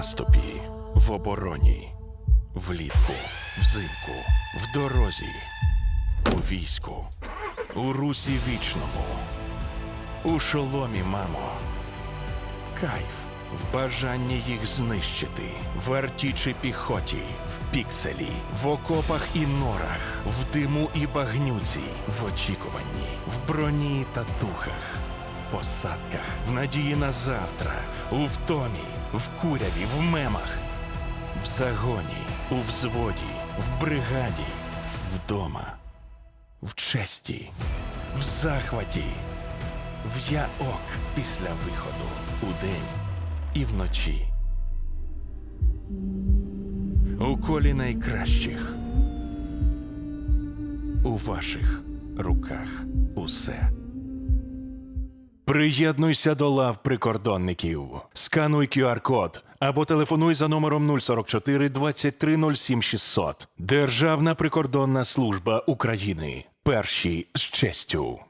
наступі, в обороні, влітку, взимку, в дорозі, у війську, у русі вічному, у шоломі, мамо, в кайф, в бажанні їх знищити, в артічій піхоті, в пікселі, в окопах і норах, в диму і багнюці, в очікуванні, в броні та духах, посадках, в надії на завтра, у втомі, в куряві, в мемах, в загоні, у взводі, в бригаді, вдома, в честі, в захваті, в яок після виходу, удень і вночі. У колі найкращих. У ваших руках усе. Приєднуйся до лав прикордонників. Скануй QR-код або телефонуй за номером 044 23 07 600. Державна прикордонна служба України. Перші з честю.